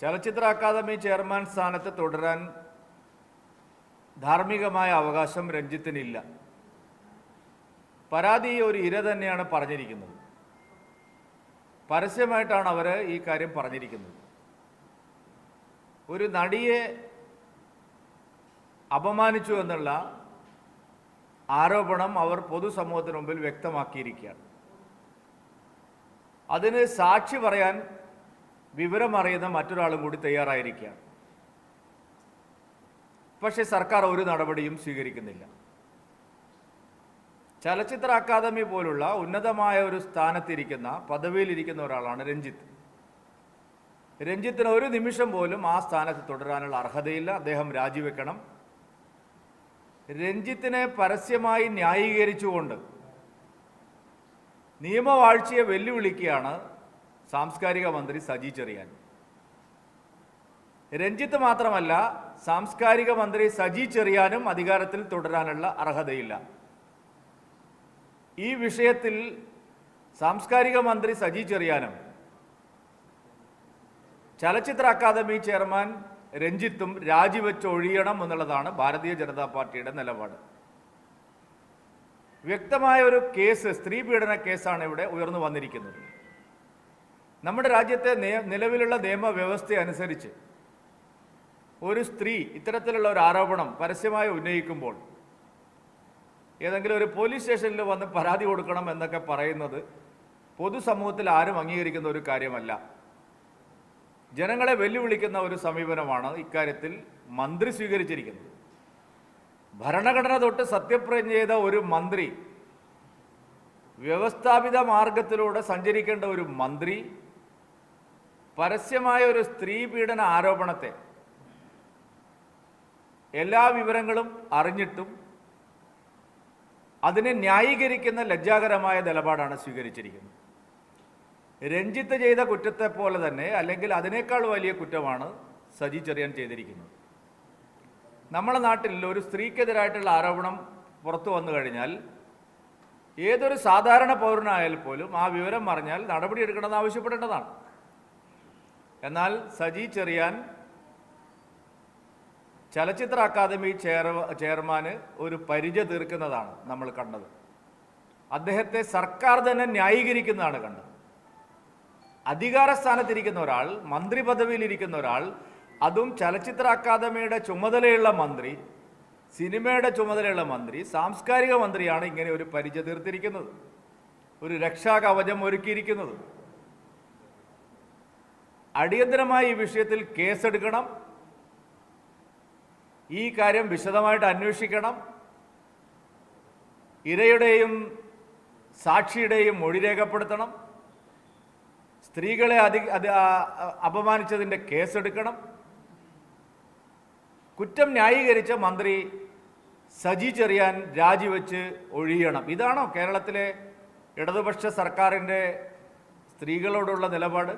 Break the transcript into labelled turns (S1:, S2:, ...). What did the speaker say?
S1: ചലച്ചിത്ര academy chairman സ്ഥാനത്ത് തുടരാൻ ധാർമ്മികമായ അവകാശം രഞ്ജിത്തിനില്ല. പരാതി ഒരു ഇര തന്നെയാണ് പറഞ്ഞിരിക്കുന്നത്. പരസ്യമായിട്ടാണ് അവർ ഈ കാര്യം പറഞ്ഞിരിക്കുന്നത്. ഒരു നടിയെ അപമാനിച്ചു എന്നുള്ള ആരോപണം അവർ പൊതുസമൂഹത്തിന് മുമ്പിൽ വ്യക്തമാക്കിയിരിക്കുകയാണ്. അതിന് സാക്ഷി പറയാൻ വിവരമറിയുന്ന മറ്റൊരാളും കൂടി തയ്യാറായിരിക്കുകയാണ്. പക്ഷേ സർക്കാർ ഒരു നടപടിയും സ്വീകരിക്കുന്നില്ല. ചലച്ചിത്ര അക്കാദമി പോലുള്ള ഉന്നതമായ ഒരു സ്ഥാനത്തിരിക്കുന്ന പദവിയിലിരിക്കുന്ന ഒരാളാണ് രഞ്ജിത്ത്. രഞ്ജിത്തിന് ഒരു നിമിഷം പോലും ആ സ്ഥാനത്ത് തുടരാനുള്ള അർഹതയില്ല. അദ്ദേഹം രാജിവെക്കണം. രഞ്ജിത്തിനെ പരസ്യമായി ന്യായീകരിച്ചുകൊണ്ട് നിയമവാഴ്ചയെ വെല്ലുവിളിക്കുകയാണ് സാംസ്കാരിക മന്ത്രി സജി ചെറിയാൻ. രഞ്ജിത്ത് മാത്രമല്ല സാംസ്കാരിക മന്ത്രി സജി ചെറിയാനും അധികാരത്തിൽ തുടരാനുള്ള അർഹതയില്ല. ഈ വിഷയത്തിൽ സാംസ്കാരിക മന്ത്രി സജി ചെറിയാനും ചലച്ചിത്ര അക്കാദമി ചെയർമാൻ രഞ്ജിത്തും രാജിവെച്ച് ഒഴിയണം എന്നുള്ളതാണ് ഭാരതീയ ജനതാ പാർട്ടിയുടെ നിലപാട്. വ്യക്തമായ ഒരു കേസ് സ്ത്രീ പീഡന കേസാണ് ഇവിടെ ഉയർന്നു വന്നിരിക്കുന്നത്. നമ്മുടെ രാജ്യത്തെ നിലവിലുള്ള നിയമവ്യവസ്ഥ അനുസരിച്ച് ഒരു സ്ത്രീ ഇത്തരത്തിലുള്ള ഒരു ആരോപണം പരസ്യമായി ഉന്നയിക്കുമ്പോൾ ഏതെങ്കിലും ഒരു പോലീസ് സ്റ്റേഷനിൽ വന്ന് പരാതി കൊടുക്കണം എന്നൊക്കെ പറയുന്നത് പൊതുസമൂഹത്തിൽ ആരും അംഗീകരിക്കുന്ന ഒരു കാര്യമല്ല. ജനങ്ങളെ വെല്ലുവിളിക്കുന്ന ഒരു സമീപനമാണ് ഇക്കാര്യത്തിൽ മന്ത്രി സ്വീകരിച്ചിരിക്കുന്നത്. ഭരണഘടന തൊട്ട് സത്യപ്രതിജ്ഞ ചെയ്ത ഒരു മന്ത്രി വ്യവസ്ഥാപിത മാർഗത്തിലൂടെ സഞ്ചരിക്കേണ്ട ഒരു മന്ത്രി പരസ്യമായ ഒരു സ്ത്രീ പീഡന ആരോപണത്തെ എല്ലാ വിവരങ്ങളും അറിഞ്ഞിട്ടും അതിനെ ന്യായീകരിക്കുന്ന ലജ്ജാകരമായ നിലപാടാണ് സ്വീകരിച്ചിരിക്കുന്നത്. രഞ്ജിത്ത് ചെയ്ത കുറ്റത്തെ പോലെ തന്നെ അല്ലെങ്കിൽ അതിനേക്കാൾ വലിയ കുറ്റമാണ് സജി ചെറിയാൻ ചെയ്തിരിക്കുന്നത്. നമ്മുടെ നാട്ടിൽ ഒരു സ്ത്രീക്കെതിരായിട്ടുള്ള ആരോപണം പുറത്തു വന്നു കഴിഞ്ഞാൽ ഏതൊരു സാധാരണ പൗരനായാൽ പോലും ആ വിവരം അറിഞ്ഞാൽ നടപടിയെടുക്കണമെന്ന് ആവശ്യപ്പെടേണ്ടതാണ്. എന്നാൽ സജി ചെറിയാൻ ചലച്ചിത്ര അക്കാദമി ചെയർ ചെയർമാന് ഒരു പരിചയ തീർക്കുന്നതാണ് നമ്മൾ കണ്ടത്. അദ്ദേഹത്തെ സർക്കാർ തന്നെ ന്യായീകരിക്കുന്നതാണ് കണ്ടത്. അധികാര സ്ഥാനത്തിരിക്കുന്ന ഒരാൾ മന്ത്രി പദവിയിലിരിക്കുന്ന ഒരാൾ അതും ചലച്ചിത്ര അക്കാദമിയുടെ ചുമതലയുള്ള മന്ത്രി സിനിമയുടെ ചുമതലയുള്ള മന്ത്രി സാംസ്കാരിക മന്ത്രിയാണ് ഇങ്ങനെ ഒരു പരിചയ തീർത്തിരിക്കുന്നത്. ഒരു രക്ഷാകവചം ഒരുക്കിയിരിക്കുന്നത്. അടിയന്തരമായി ഈ വിഷയത്തിൽ കേസെടുക്കണം. ഈ കാര്യം വിശദമായിട്ട് അന്വേഷിക്കണം. ഇരയുടെയും സാക്ഷിയുടെയും മൊഴി രേഖപ്പെടുത്തണം. സ്ത്രീകളെ അധി അപമാനിച്ചതിന്റെ കേസെടുക്കണം. കുറ്റം ന്യായീകരിച്ച മന്ത്രി സജി ചെറിയാൻ രാജിവെച്ച് ഒഴിയണം. ഇതാണോ കേരളത്തിലെ ഇടതുപക്ഷ സർക്കാരിന്റെ സ്ത്രീകളോടുള്ള നിലപാട്?